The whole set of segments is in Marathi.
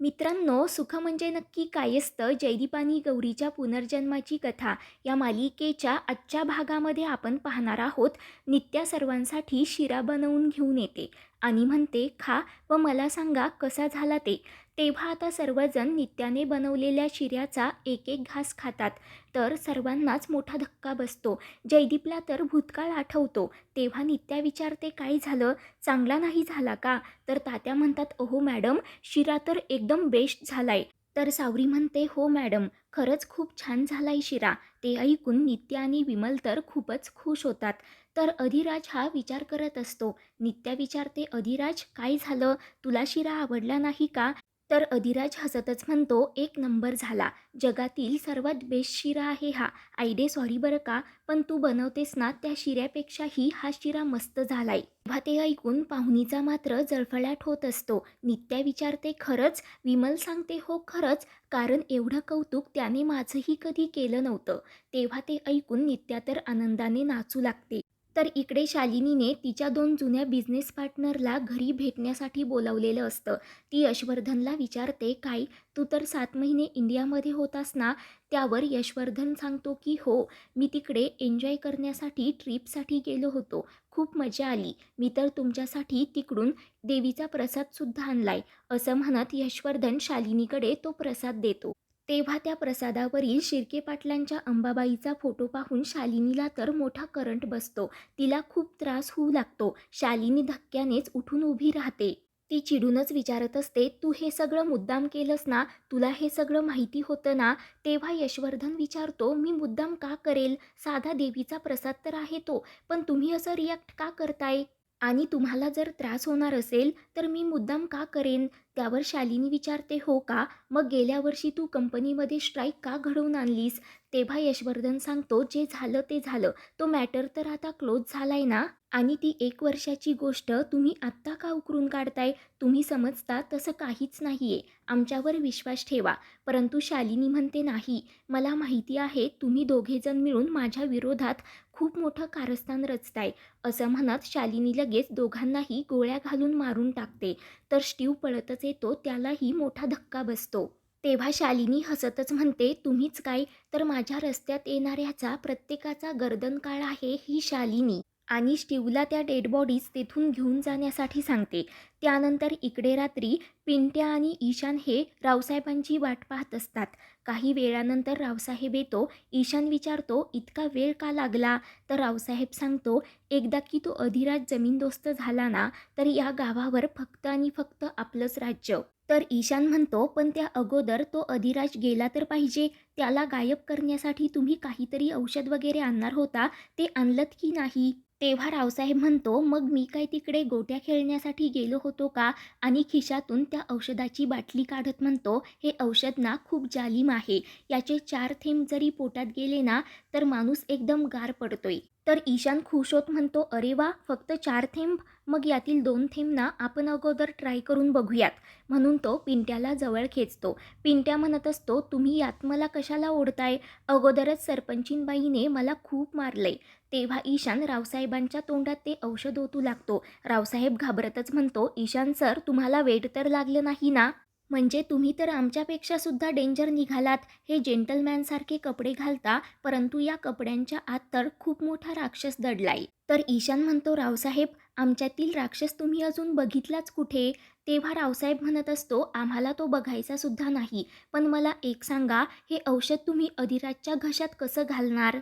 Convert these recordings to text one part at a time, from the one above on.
मित्रांनो सुख म्हणजे नक्की काय असतं? जयदीप आणि गौरीच्या पुनर्जन्माची कथा या मालिकेच्या आजच्या भागामध्ये आपण पाहणार आहोत. नित्या सर्वांसाठी शिरा बनवून घेऊन येते. आणि म्हणते खा व मला सांगा कसा झाला ते? तेव्हा आता सर्वजण नित्याने बनवलेल्या शिऱ्याचा एक एक घास खातात. तर सर्वांनाच मोठा धक्का बसतो. जयदीपला तर भूतकाळ आठवतो. तेव्हा नित्या विचारते काय झालं? चांगला नाही झाला का? तर तात्या म्हणतात अहो मॅडम शिरा तर एकदम बेस्ट झालाय. तर सावरी म्हणते हो मॅडम खरंच खूप छान झालाय शिरा. ते ऐकून नित्या आणि विमल तर खूपच खुश होतात. तर अधिराज हा विचार करत असतो. नित्या विचारते अधिराज काय झालं? तुला शिरा आवडला नाही का? तर अधिराज हसतच म्हणतो एक नंबर झाला. जगातील सर्वात बेस्ट शिरा आहे हा. आयडे सॉरी बरं का पण तू बनवतेस ना त्या शिऱ्यापेक्षाही हा शिरा मस्त झालाय. तेव्हा ते ऐकून पाहुणीचा मात्र जळफळाट होत असतो. नित्या विचारते खरंच? विमल सांगते हो खरंच? कारण एवढं कौतुक त्याने माझंही कधी केलं नव्हतं. तेव्हा ते ऐकून नित्या तर आनंदाने नाचू लागते. तर इकडे शालिनीने तिच्या दोन जुन्या बिझनेस पार्टनरला घरी भेटण्यासाठी बोलावलेलं असतं. ती यशवर्धनला विचारते काय तू तर सात महिने इंडियामध्ये होतास ना? त्यावर यशवर्धन सांगतो की हो मी तिकडे एन्जॉय करण्यासाठी ट्रिपसाठी गेलो होतो. खूप मजा आली. मी तर तुमच्यासाठी तिकडून देवीचा प्रसादसुद्धा आणलाय. असं म्हणत यशवर्धन शालिनीकडे तो प्रसाद देतो. तेव्हा त्या प्रसादावरील शिर्के पाटलांच्या अंबाबाईचा फोटो पाहून शालिनीला तर मोठा करंट बसतो. तिला खूप त्रास होऊ लागतो. शालिनी धक्क्यानेच उठून उभी राहते. ती चिडूनच विचारत असते तू हे सगळं मुद्दाम केलंस ना? तुला हे सगळं माहिती होतं ना? तेव्हा यशवर्धन विचारतो मी मुद्दाम का करेल? साधा देवीचा प्रसाद तर आहे तो पण तुम्ही असं रिॲक्ट का करताय? आणि तुम्हाला जर त्रास होणार असेल तर मी मुद्दाम का करेन? त्यावर शालिनी विचारते हो का? मग गेल्या वर्षी तू कंपनीमध्ये स्ट्राईक का घडवून आणलीस? तेव्हा यशवर्धन सांगतो जे झालं ते झालं. तो मॅटर तर आता क्लोज झालाय ना? आणि ती एक वर्षाची गोष्ट तुम्ही आत्ता का उकरून काढताय? तुम्ही समजता तसं काहीच नाही आहे आमच्यावर विश्वास ठेवा. परंतु शालिनी म्हणते नाही. मला माहिती आहे तुम्ही दोघेजण मिळून माझ्या विरोधात खूप मोठं कारस्थान रचताय. असं म्हणत शालिनी लगेच दोघांनाही गोळ्या घालून मारून टाकते. तर स्टीव पळतच येतो त्यालाही मोठा धक्का बसतो. तेव्हा शालिनी हसतच म्हणते तुम्हीच काय? तर माझ्या रस्त्यात येणाऱ्याचा प्रत्येकाचा गर्दन काळ आहे ही शालिनी. आणि स्टीवला त्या डेड बॉडीज तेथून घेऊन जाण्यासाठी सांगते. त्यानंतर इकडे रात्री पिंट्या आणि ईशान हे रावसाहेबांची वाट पाहत असतात. काही वेळानंतर रावसाहेब येतो. ईशान विचारतो इतका वेळ का लागला? तर रावसाहेब सांगतो एकदा की तो अधिराज जमीनदोस्त झाला ना तर या गावावर फक्त आणि फक्त आपलंच राज्य. तर ईशान म्हणतो पण त्या अगोदर तो अधिराज गेला तर पाहिजे. त्याला गायब करण्यासाठी तुम्ही काहीतरी औषध वगैरे आणणार होता. ते आणलत की नाही? तेव्हा रावसाहेब म्हणतो मग मी काय तिकडे गोट्या खेळण्यासाठी गेलो होतो का? आणि खिशातून त्या औषधाची बाटली काढत म्हणतो हे औषध ना खूप जालिम आहे. याचे चार थेंब जरी पोटात गेले ना तर माणूस एकदम गार पडतोय. तर ईशान खुश होत म्हणतो अरे वा फक्त चार थेंब. मग यातील दोन थेंब ना आपण अगोदर ट्राय करून बघूयात. म्हणून तो पिंट्याला जवळ खेचतो. पिंट्या म्हणत असतो तुम्ही यात मला कशाला ओढताय? अगोदरच सरपंचीनबाईने मला खूप मारलंय. तेव्हा ईशान रावसाहेबांच्या तोंडात ते औषध ओतू लागतो. रावसाहेब घाबरतच म्हणतो ईशान सर तुम्हाला वेट तर लागलं नाही ना? म्हणजे तुम्ही तर आमच्यापेक्षा सुद्धा डेंजर निघालात. हे जेंटलमॅनसारखे कपडे घालता परंतु या कपड्यांच्या आत तर खूप मोठा राक्षस दडलाय. तर ईशान म्हणतो रावसाहेब आमच्यातील राक्षस तुम्ही अजून बघितलाच कुठे? तेव्हा रावसाहेब म्हणत असतो आम्हाला तो बघायचा सुद्धा नाही. पण मला एक सांगा हे औषध तुम्ही अधिराजच्या घशात कसं घालणार?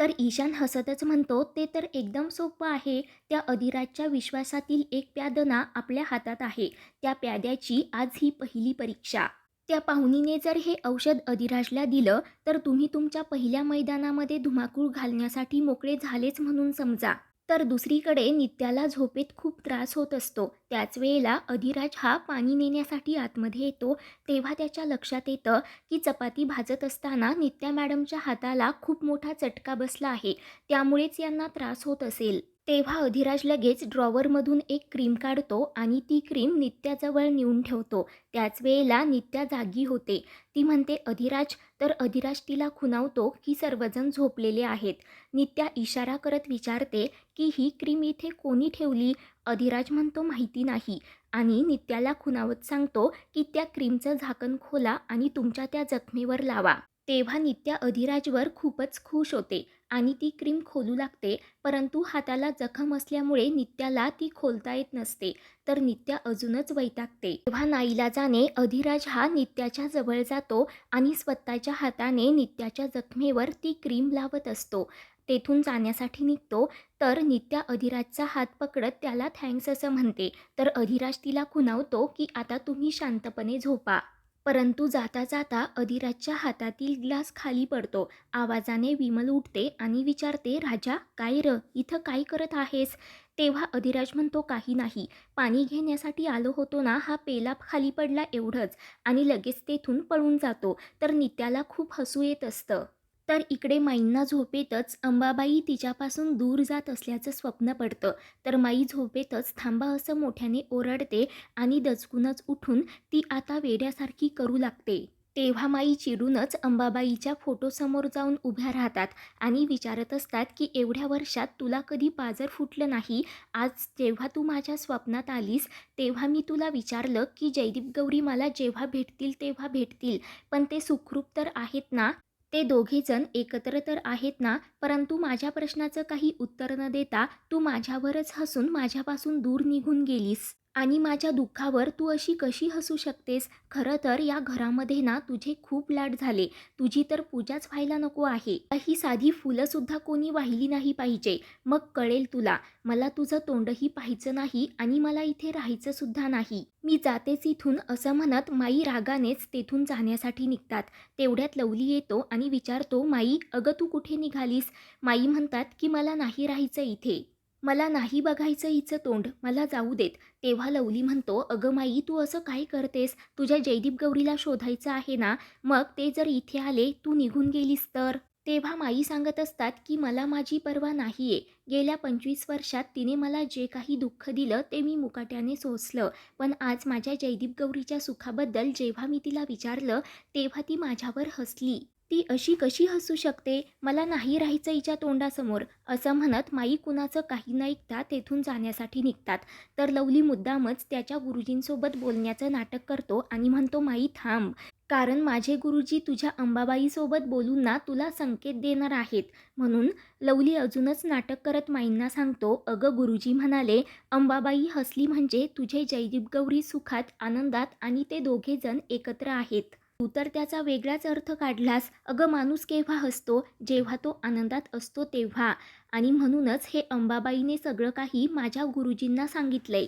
तर ईशान हसतच म्हणतो ते तर एकदम सोपं आहे. त्या अधिराजच्या विश्वासातील एक प्यादना आपल्या हातात आहे. त्या प्याद्याची आज ही पहिली परीक्षा. त्या पाहुणीने जर हे औषध अधिराजला दिलं तर तुम्ही तुमच्या पहिल्या मैदानामध्ये धुमाकूळ घालण्यासाठी मोकळे झालेच म्हणून समजा. तर दुसरीकडे नित्याला झोपेत खूप त्रास होत असतो. त्याच वेळेला अधिराज हा पाणी नेण्यासाठी आतमध्ये येतो. तेव्हा त्याच्या लक्षात येतं की चपाती भाजत असताना नित्या मॅडमच्या हाताला खूप मोठा चटका बसला आहे. त्यामुळेच यांना त्रास होत असेल. तेव्हा अधिराज लगेच ड्रॉवरमधून एक क्रीम काढतो आणि ती क्रीम नित्याजवळ नेऊन ठेवतो. त्याच वेळेला नित्या जागी होते. ती म्हणते अधिराज. तर अधिराज तिला खुणावतो की सर्वजण झोपलेले आहेत. नित्या इशारा करत विचारते की ही क्रीम इथे कोणी ठेवली? अधिराज म्हणतो माहिती नाही. आणि नित्याला खुणावत सांगतो की त्या क्रीमचं झाकण खोला आणि तुमच्या त्या जखमेवर लावा. तेव्हा नित्या अधिराजवर खूपच खुश होते. आणि ती क्रीम खोलू लागते परंतु हाताला जखम असल्यामुळे नित्याला ती खोलता येत नसते तर नित्या अजूनच वैतागते. तेव्हा नाईलाजाने अधिराज हा नित्याच्या जवळ जातो आणि स्वतःच्या हाताने नित्याच्या जखमेवर ती क्रीम लावत असतो. तेथून जाण्यासाठी निघतो तर नित्या अधिराजचा हात पकडत त्याला थँक्स असं म्हणते. तर अधिराज तिला खुणावतो की आता तुम्ही शांतपणे झोपा. परंतु जाता जाता अधिराजच्या हातातील ग्लास खाली पडतो. आवाजाने विमल उठते आणि विचारते राजा काय र? इथं काय करत आहेस? तेव्हा अधिराज म्हणतो काही नाही. पाणी घेण्यासाठी आलो होतो ना हा पेला खाली पडला एवढंच आणि लगेच तेथून पळून जातो. तर नित्याला खूप हसू येत असतं. तर इकडे माईंना झोपेतच अंबाबाई तिच्यापासून दूर जात असल्याचं स्वप्न पडतं. तर माई झोपेतच थांबा असं मोठ्याने ओरडते आणि दचकूनच उठून ती आता वेड्यासारखी करू लागते. तेव्हा माई चिडूनच अंबाबाईच्या फोटोसमोर जाऊन उभ्या राहतात आणि विचारत असतात की एवढ्या वर्षात तुला कधी पाजर फुटलं नाही? आज जेव्हा तू माझ्या स्वप्नात आलीस तेव्हा मी तुला विचारलं की जयदीप गौरी मला जेव्हा भेटतील तेव्हा भेटतील पण ते सुखरूप तर आहेत ना? ते दोघेजण एकत्र तर आहेत ना परंतु माझ्या प्रश्नाचं काही उत्तर न देता तू माझ्यावरच हसून माझ्यापासून दूर निघून गेलीस. आणि माझ्या दुःखावर तू अशी कशी हसू शकतेस? खरं तर या घरामध्ये ना तुझे खूप लाड झाले. तुझी तर पूजाच व्हायला नको आहे. ही साधी फुलंसुद्धा कोणी वाहिली नाही पाहिजे. मग कळेल तुला. मला तुझं तोंडही पाहायचं नाही आणि मला इथे राहायचं सुद्धा नाही. मी जातेच इथून असं म्हणत माई रागानेच तेथून जाण्यासाठी निघतात. तेवढ्यात लवली येतो आणि विचारतो माई अगं तू कुठे निघालीस? माई म्हणतात की मला नाही राहायचं इथे. मला नाही बघायचं हिचं तोंड मला जाऊ देत. तेव्हा लवली म्हणतो अगं माई तू असं काय करतेस? तुझ्या जयदीप गौरीला शोधायचं आहे ना? मग ते जर इथे आले तू निघून गेलीस तर? तेव्हा माई सांगत असतात की मला माझी पर्वा नाही आहे गेल्या पंचवीस वर्षात तिने मला जे काही दुःख दिलं ते मी मुकाट्याने सोसलं. पण आज माझ्या जयदीप गौरीच्या सुखाबद्दल जेव्हा मी तिला विचारलं तेव्हा ती माझ्यावर हसली. ती अशी कशी हसू शकते? मला नाही राहायचं हिच्या तोंडासमोर. असं म्हणत माई कुणाचं काही न ऐकता तेथून जाण्यासाठी निघतात. तर लवली मुद्दामच त्याच्या गुरुजींसोबत बोलण्याचं नाटक करतो आणि म्हणतो माई थांब. कारण माझे गुरुजी तुझ्या अंबाबाईसोबत बोलून ना तुला संकेत देणार आहेत. म्हणून लवली अजूनच नाटक करत माईंना सांगतो अगं गुरुजी म्हणाले अंबाबाई हसली म्हणजे तुझे जयदीप गौरी सुखात आनंदात आणि ते दोघेजण एकत्र आहेत. तू तर त्याचा वेगळाच अर्थ काढलास. अगं माणूस केव्हा हसतो जेव्हा तो आनंदात असतो तेव्हा. आणि म्हणूनच हे अंबाबाईने सगळं काही माझ्या गुरुजींना सांगितलंय.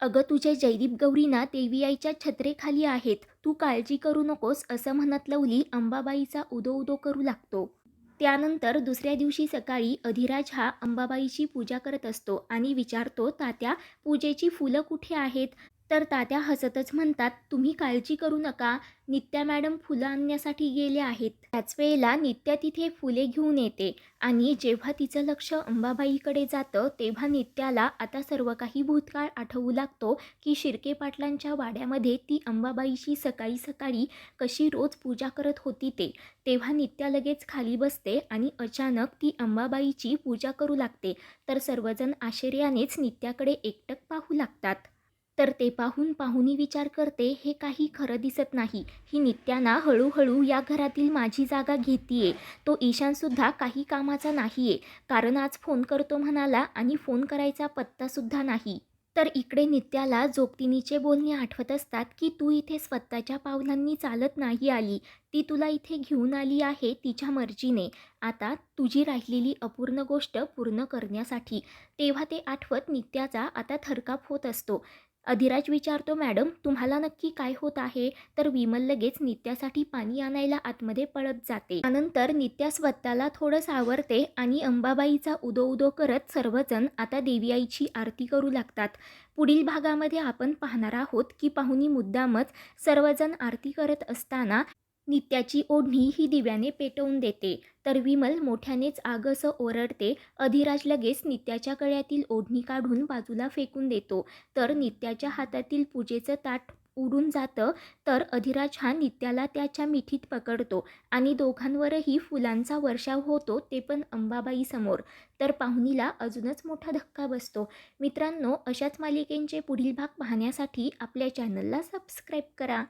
अगं तुझे जयदीप गौरीना देवी आईच्या छत्रेखाली आहेत. तू काळजी करू नकोस असं म्हणत लवली अंबाबाईचा उदो उदो करू लागतो. त्यानंतर दुसऱ्या दिवशी सकाळी अधिराज हा अंबाबाईची पूजा करत असतो आणि विचारतो तात्या पूजेची फुलं कुठे आहेत? तर तात्या हसतच म्हणतात तुम्ही काळजी करू नका. नित्या मॅडम फुलं आणण्यासाठी गेले आहेत. त्याच वेळेला नित्या तिथे फुले घेऊन येते. आणि जेव्हा तिचं लक्ष अंबाबाईकडे जातं तेव्हा नित्याला आता सर्व काही भूतकाळ आठवू लागतो की शिर्के पाटलांच्या वाड्यामध्ये ती अंबाबाईची सकाळी सकाळी कशी रोज पूजा करत होती ते. तेव्हा नित्या लगेच खाली बसते आणि अचानक ती अंबाबाईची पूजा करू लागते. तर सर्वजण आश्चर्यानेच नित्याकडे एकटक पाहू लागतात. तर ते पाहून पाहुणी विचार करते हे काही खरं दिसत नाही. ही नित्याना हळूहळू या घरातील माझी जागा घेतीये. तो ईशानसुद्धा काही कामाचा नाही आहे कारण आज फोन करतो म्हणाला आणि फोन करायचा पत्तासुद्धा नाही. तर इकडे नित्याला जोगतिनीचे बोलणे आठवत असतात की तू इथे स्वतःच्या पावलांनी चालत नाही आली. ती तुला इथे घेऊन आली आहे तिच्या मर्जीने. आता तुझी राहिलेली अपूर्ण गोष्ट पूर्ण करण्यासाठी. तेव्हा ते आठवत नित्याचा आता थरकाप होत असतो. अधिराज विचारतो मॅडम तुम्हाला नक्की काय होत आहे? तर विमल लगेच नित्यासाठी पाणी आणायला आतमध्ये पळत जाते. त्यानंतर नित्या स्वतःला थोडं सावरते आणि अंबाबाईचा उदो उदो करत सर्वजण आता देवी आईची आरती करू लागतात. पुढील भागामध्ये आपण पाहणार आहोत की पाहुणी मुद्दामच सर्वजण आरती करत असताना नित्याची ओढणी ही दिव्याने पेटवून देते. तर विमल मोठ्यानेच आग असं ओरडते. अधिराज लगेच नित्याच्या गळ्यातील ओढणी काढून बाजूला फेकून देतो. तर नित्याच्या हातातील पूजेचं ताट उडून जातं. तर अधिराज हा नित्याला त्याच्या मिठीत पकडतो आणि दोघांवरही फुलांचा वर्षाव होतो ते पण अंबाबाई समोर तर पाहुणीला अजूनच मोठा धक्का बसतो. मित्रांनो अशाच मालिकेंचे पुढील भाग पाहण्यासाठी आपल्या चॅनलला सबस्क्राईब करा.